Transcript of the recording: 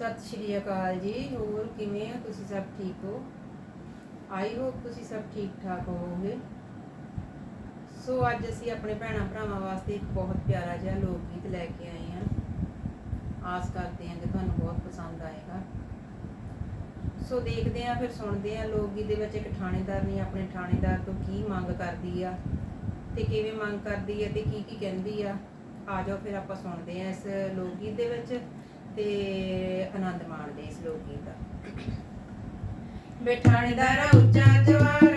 ਸਤਿ ਸ਼੍ਰੀ ਅਕਾਲ ਜੀ, ਹੋਰ ਕਿਵੇਂ ਹੋ ਤੁਸੀਂ ਸਭ ਠੀਕ ਹੋ? ਆਈ ਹੋਪ ਤੁਸੀਂ ਸਭ ਠੀਕ ਠਾਕ ਹੋਵੋਗੇ। ਸੋ ਅੱਜ ਅਸੀਂ ਆਪਣੇ ਭੈਣਾਂ ਭਰਾਵਾਂ ਵਾਸਤੇ ਇੱਕ ਬਹੁਤ ਪਿਆਰਾ ਜਿਹਾ ਲੋਕ ਗੀਤ ਲੈ ਕੇ ਆਏ ਹਾਂ। ਆਸ ਕਰਦੇ ਹਾਂ ਕਿ ਤੁਹਾਨੂੰ ਬਹੁਤ ਪਸੰਦ ਆਏਗਾ। ਸੋ ਦੇਖਦੇ ਹਾਂ, ਫਿਰ ਸੁਣਦੇ ਹਾਂ ਲੋਕ ਗੀਤ ਦੇ ਵਿੱਚ ਇੱਕ ਥਾਣੇਦਾਰ ਨੇ ਆਪਣੇ ਥਾਣੇਦਾਰ ਤੋਂ ਕੀ ਮੰਗ ਕਰਦੀ ਆ ਤੇ ਕਿਵੇਂ ਮੰਗ ਕਰਦੀ ਆ ਤੇ ਕੀ ਕੀ ਕਹਿੰਦੀ ਆ। ਆ ਜਾਓ, ਫਿਰ ਆਪਾਂ ਸੁਣਦੇ ਹਾਂ ਇਸ ਲੋਕ ਗੀਤ ਦੇ ਵਿੱਚ ਤੇ ਆਨੰਦ ਮਾਣਦੇ ਇਸ ਲੋਕ ਗੀਤ ਦਾ। ਬੈਠਾਣੇਦਾਰਾ ਉੱਚਾ ਜਵਾਰਾ